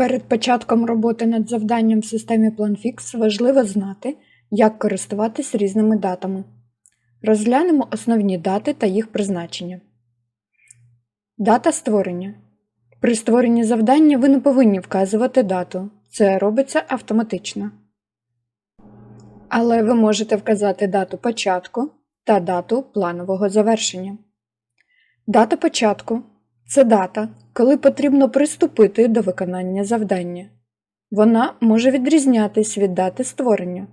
Перед початком роботи над завданням в системі PlanFix важливо знати, як користуватись різними датами. Розглянемо основні дати та їх призначення. Дата створення. При створенні завдання ви не повинні вказувати дату. Це робиться автоматично. Але ви можете вказати дату початку та дату планового завершення. Дата початку це дата, коли потрібно приступити до виконання завдання. Вона може відрізнятись від дати створення.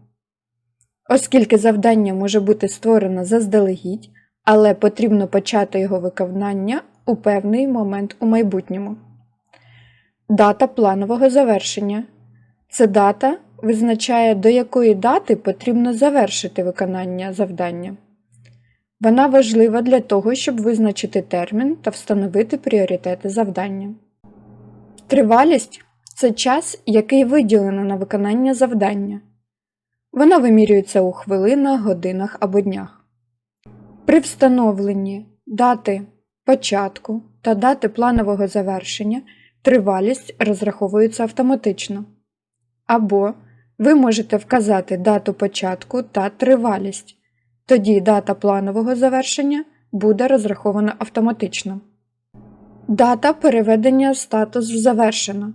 Оскільки завдання може бути створено заздалегідь, але потрібно почати його виконання у певний момент у майбутньому. Дата планового завершення це дата визначає, до якої дати потрібно завершити виконання завдання. Вона важлива для того, щоб визначити термін та встановити пріоритети завдання. Тривалість це час, який виділено на виконання завдання. Вона вимірюється у хвилинах, годинах або днях. При встановленні дати початку та дати планового завершення тривалість розраховується автоматично. Або ви можете вказати дату початку та тривалість. Тоді дата планового завершення буде розрахована автоматично. Дата переведення статусу завершено.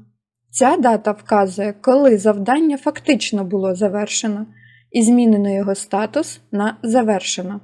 Ця дата вказує, коли завдання фактично було завершено і змінено його статус на завершено.